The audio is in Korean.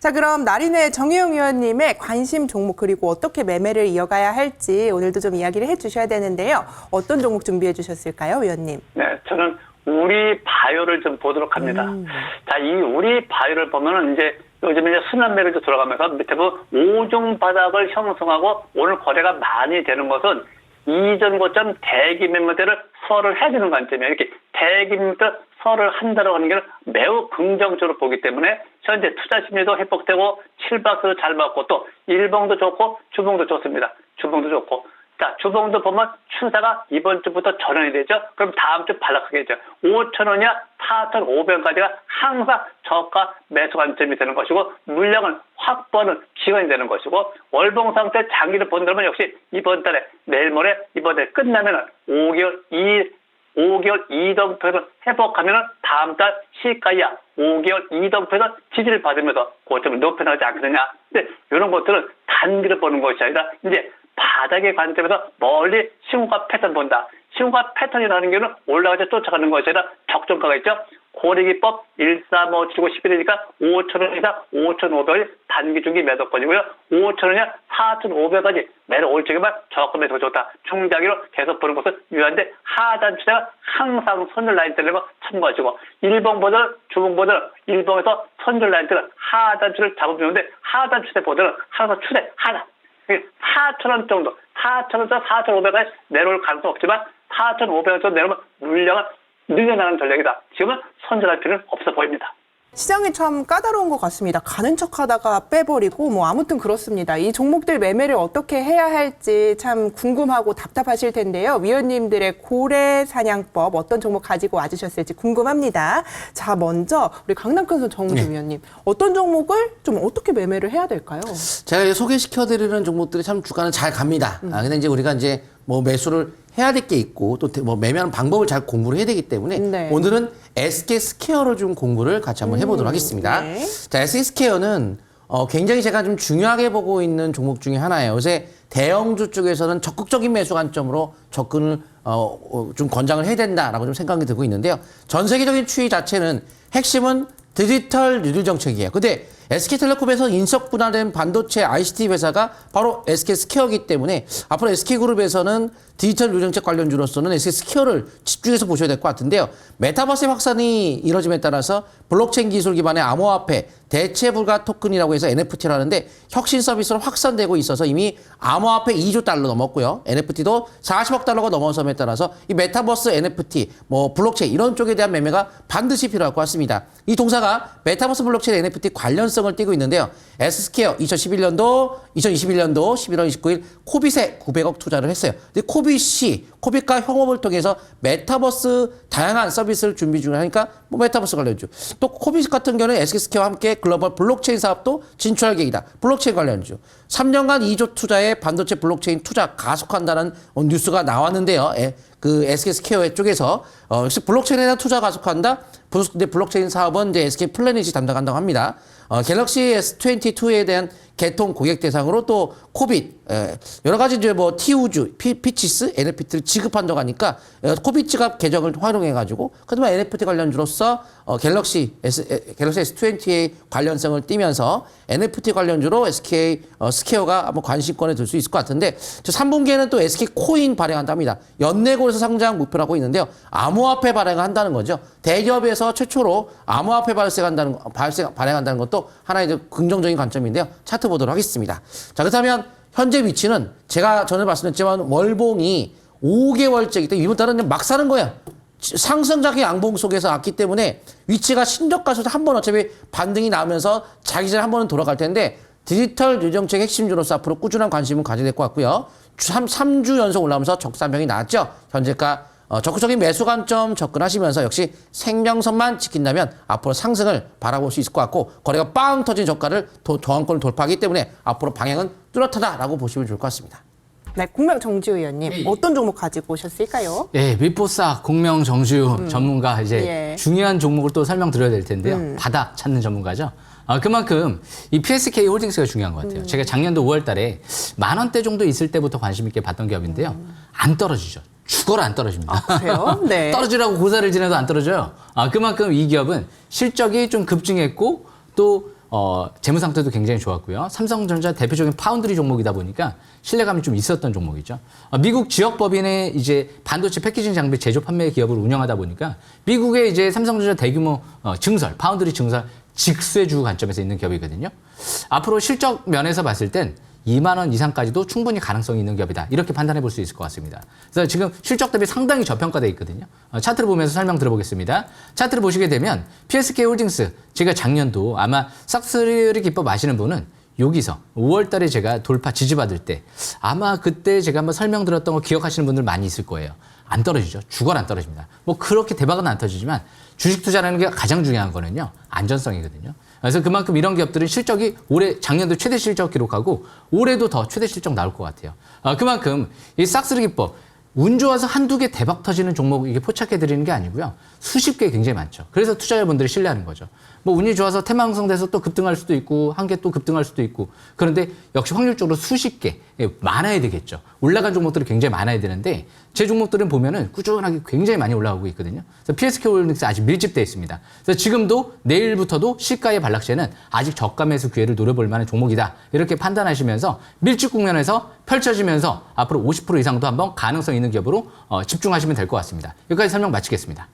자, 그럼 나린의 정혜영 의원님의 관심 종목 그리고 어떻게 매매를 이어가야 할지 오늘도 좀 이야기를 해 주셔야 되는데요. 어떤 종목 준비해 주셨을까요, 의원님? 네, 저는 우리 바이오를 좀 보도록 합니다. 음. 자, 이 우리 바이오를 보면은 이제 요즘 이제 순환매를 좀 돌아가면서 밑에 보면 5중 바닥을 형성하고 오늘 거래가 많이 되는 것은 이전 고점 대기 매매대를 설을 해주는 관점이에요. 이렇게 매매대 설을 한다고 하는 게 매우 긍정적으로 보기 때문에 현재 투자 심리도 회복되고 7박스도 잘 맞고 또 일봉도 좋고 주봉도 좋습니다. 주봉도 좋고 자, 주봉도 보면 추세가 이번 주부터 전환이 되죠. 그럼 다음 주 반락하겠죠. 5천 원이야 4,500원까지가 항상 저가 매수 관점이 되는 것이고 물량을 확보하는 기간이 되는 것이고 월봉 상태 장기를 본다면 역시 이번 달에 내일 모레 이번에 끝나면 은 5개월 2 5개월 이동표를 회복하면은 다음 달 시가야 5개월 이동표에서 지지를 받으면서 고점을 높여나가지 않겠느냐. 근데 이런 것들은 단기를 보는 것이 아니라 이제 바닥의 관점에서 멀리 신호가 패턴 본다. 신호가 패턴이라는 게는 올라가서 쫓아가는 것이 아니라 적정가가 있죠. 고리기법 1357고 11이니까 5천원 이상 5,500원이 단기 중기 매도권이고요. 5천원이야 4,500원까지 매도 올 적에만 저가 매도 좋다. 총장기로 계속 보는 것은 유효한데 하단 추세가 항상 선절 라인 때리는 거 참고하시고 일봉 보드는 주봉 보드는 일봉에서 선절 라인 때는 하단 추세를 잡으면 되는데 하단 추세 보드는 항상 추세 하나 4,000원 정도, 4,000원에서 4,500원에 내려올 가능성 없지만 4,500원 정도 내려오면 물량은 늘려나가는 전략이다. 지금은 선전할 필요는 없어 보입니다. 시장이 참 까다로운 것 같습니다. 가는 척 하다가 빼버리고 뭐 아무튼 그렇습니다. 이 종목들 매매를 어떻게 해야 할지 참 궁금하고 답답하실 텐데요. 위원님들의 고래 사냥법 어떤 종목 가지고 와주셨을지 궁금합니다. 자, 먼저 우리 강남큰 정우주 네. 위원님 어떤 종목을 좀 어떻게 매매를 해야 될까요? 제가 소개시켜드리는 종목들이 참 주가는 잘 갑니다. 아, 근데 이제 우리가 이제 뭐 매수를 해야 될 게 있고 또 뭐 매매하는 방법을 잘 공부를 해야 되기 때문에 네. 오늘은 SK 스퀘어를 좀 공부를 같이 한번 해보도록 하겠습니다. 네. 자, SK 스퀘어는 어, 굉장히 제가 좀 중요하게 보고 있는 종목 중에 하나예요. 요새 대형주 쪽에서는 적극적인 매수 관점으로 접근을 어, 어, 좀 권장을 해야 된다라고 좀 생각이 들고 있는데요. 전 세계적인 추이 자체는 핵심은 디지털 유류 정책이에요. 근데 SK텔레콤에서 인석 분할된 반도체 ICT 회사가 바로 SK 스퀘어이기 때문에 앞으로 SK그룹에서는 디지털 유류 정책 관련주로서는 SK 스퀘어를 집중해서 보셔야 될 것 같은데요. 메타버스 확산이 이뤄짐에 따라서 블록체인 기술 기반의 암호화폐 대체 불가 토큰이라고 해서 NFT를 하는데 혁신 서비스로 확산되고 있어서 이미 암호화폐 2조 달러 넘었고요. NFT도 40억 달러가 넘어섬에 따라서 이 메타버스 NFT, 뭐 블록체인 이런 쪽에 대한 매매가 반드시 필요할 것 같습니다. 이 동사가 메타버스 블록체인 NFT 관련 성을 띠고 있는데요. S스퀘어 2011년도, 2021년도 11월 29일 코빗에 900억 투자를 했어요. 근데 코빗이 코빗과 협업을 통해서 메타버스 다양한 서비스를 준비 중을 하니까 뭐 메타버스 관련주. 또 코빗 같은 경우는 SK스퀘어와 함께 글로벌 블록체인 사업도 진출할 계획이다. 블록체인 관련주. 3년간 2조 투자에 반도체 블록체인 투자 가속한다는 어, 뉴스가 나왔는데요. 에, 그 SK스퀘어 쪽에서 어, 역시 블록체인에 대한 투자 가속한다. 근데 블록체인 사업은 이제 SK 플래닛이 담당한다고 합니다. 어, 갤럭시 S22에 대한 개통 고객 대상으로 또 코빗 에, 여러 가지 이제 뭐 티우주, 피, 피치스, NFT를 지급한다고 하니까 어, 코빗 지갑 계정을 활용해 가지고 그다음에 NFT 관련주로서 어, 갤럭시 S 에, 갤럭시 S20의 관련성을 띠면서 NFT 관련주로 SK 어, 스퀘어가 한번 관심권에 들 수 있을 것 같은데 저 3분기에는 또 SK 코인 발행한답니다. 연내고에서 상장 목표로 하고 있는데요. 암호화폐 발행을 한다는 거죠. 대기업에서 최초로 암호화폐 발생한다는 거- 발생 발행한다는 것도 하나의 긍정적인 관점인데요. 차트 보도록 하겠습니다. 자 그렇다면 현재 위치는 제가 전에 말씀드렸지만 월봉이 5개월째이기 때문에 이번 달은 막 사는 거예요. 상승작의 양봉 속에서 왔기 때문에 위치가 신저가에서 한 번 어차피 반등이 나오면서 자기 전에 한 번은 돌아갈 텐데 디지털 유정책 핵심주로서 앞으로 꾸준한 관심을 가져야 될 것 같고요. 3, 3주 연속 올라오면서 적산병이 나왔죠. 현재가 어, 적극적인 매수 관점 접근하시면서 역시 생명선만 지킨다면 앞으로 상승을 바라볼 수 있을 것 같고 거래가 빵 터진 저가를 도, 저항권을 돌파하기 때문에 앞으로 방향은 뚜렷하다라고 보시면 좋을 것 같습니다. 네, 공명 정지 의원님 예, 예. 어떤 종목 가지고 오셨을까요? 예, 미포사 공명 정주 음. 전문가 이제 예. 중요한 종목을 또 설명드려야 될 텐데요. 음. 바닥 찾는 전문가죠. 아, 그만큼 이 PSK 홀딩스가 중요한 것 음. 같아요. 제가 작년도 5월 달에 만 원대 정도 있을 때부터 관심 있게 봤던 기업인데요. 안 떨어지죠. 죽어라 안 떨어집니다. 음. 아, 그래요? 네. 떨어지라고 고사를 지내도 안 떨어져요. 아, 그만큼 이 기업은 실적이 좀 급증했고 또 어, 재무 상태도 굉장히 좋았고요. 삼성전자 대표적인 파운드리 종목이다 보니까 신뢰감이 좀 있었던 종목이죠. 어, 미국 지역 법인의 이제 반도체 패키징 장비 제조 판매 기업을 운영하다 보니까 미국의 이제 삼성전자 대규모 어, 증설, 파운드리 증설 직수해주 관점에서 있는 기업이거든요. 앞으로 실적 면에서 봤을 땐 2만 원 이상까지도 충분히 가능성이 있는 기업이다. 이렇게 판단해 볼 수 있을 것 같습니다. 그래서 지금 실적 대비 상당히 저평가되어 있거든요. 어, 차트를 보면서 설명 들어보겠습니다. 차트를 보시게 되면 PSK 홀딩스 제가 작년도 아마 싹쓸이 기법 아시는 분은 여기서 5월 달에 제가 돌파 지지받을 때 아마 그때 제가 한번 설명드렸던 거 기억하시는 분들 많이 있을 거예요. 안 떨어지죠. 죽어라 안 떨어집니다. 뭐 그렇게 대박은 안 터지지만 주식 투자라는 게 가장 중요한 거는요. 안전성이거든요. 그래서 그만큼 이런 기업들은 실적이 올해 작년도 최대 실적 기록하고 올해도 더 최대 실적 나올 것 같아요. 아, 그만큼 이 싹쓸이 기법 운 좋아서 한두 개 대박 터지는 종목 이게 포착해 드리는 게 아니고요. 수십 개 굉장히 많죠. 그래서 투자자분들이 신뢰하는 거죠. 뭐 운이 좋아서 태망성돼서 또 급등할 수도 있고 한 개 또 급등할 수도 있고 그런데 역시 확률적으로 수십 개 예, 많아야 되겠죠. 올라간 종목들이 굉장히 많아야 되는데 제 종목들은 보면은 꾸준하게 굉장히 많이 올라가고 있거든요. 그래서 PSK 홀딩스 아직 밀집돼 있습니다. 그래서 지금도 내일부터도 시가의 반락세는 아직 저가 매수 기회를 노려볼 만한 종목이다. 이렇게 판단하시면서 밀집 국면에서 펼쳐지면서 앞으로 50% 이상도 한번 가능성 있는 기업으로 어, 집중하시면 될 것 같습니다. 여기까지 설명 마치겠습니다.